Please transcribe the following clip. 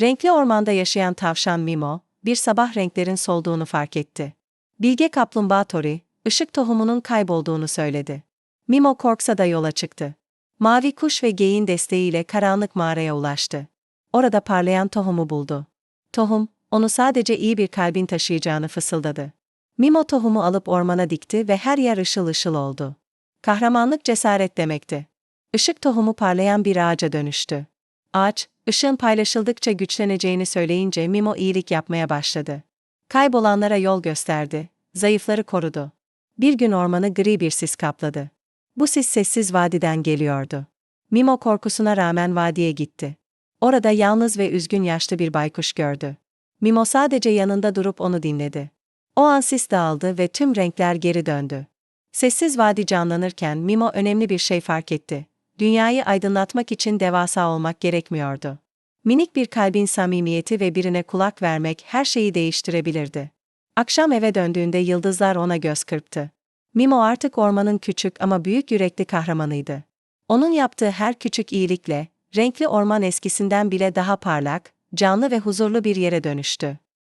Renkli ormanda yaşayan tavşan Mimo, bir sabah renklerin solduğunu fark etti. Bilge kaplumbağa Tori, ışık tohumunun kaybolduğunu söyledi. Mimo korksa da yola çıktı. Mavi kuş ve geyin desteğiyle karanlık mağaraya ulaştı. Orada parlayan tohumu buldu. Tohum, onu sadece iyi bir kalbin taşıyacağını fısıldadı. Mimo tohumu alıp ormana dikti ve her yer ışıl ışıl oldu. Kahramanlık cesaret demekti. Işık tohumu parlayan bir ağaca dönüştü. Ağaç, ışığın paylaşıldıkça güçleneceğini söyleyince Mimo iyilik yapmaya başladı. Kaybolanlara yol gösterdi, zayıfları korudu. Bir gün ormanı gri bir sis kapladı. Bu sis sessiz vadiden geliyordu. Mimo korkusuna rağmen vadiye gitti. Orada yalnız ve üzgün yaşlı bir baykuş gördü. Mimo sadece yanında durup onu dinledi. O an sis dağıldı ve tüm renkler geri döndü. Sessiz vadi canlanırken Mimo önemli bir şey fark etti. Dünyayı aydınlatmak için devasa olmak gerekmiyordu. Minik bir kalbin samimiyeti ve birine kulak vermek her şeyi değiştirebilirdi. Akşam eve döndüğünde yıldızlar ona göz kırptı. Mimo artık ormanın küçük ama büyük yürekli kahramanıydı. Onun yaptığı her küçük iyilikle, renkli orman eskisinden bile daha parlak, canlı ve huzurlu bir yere dönüştü.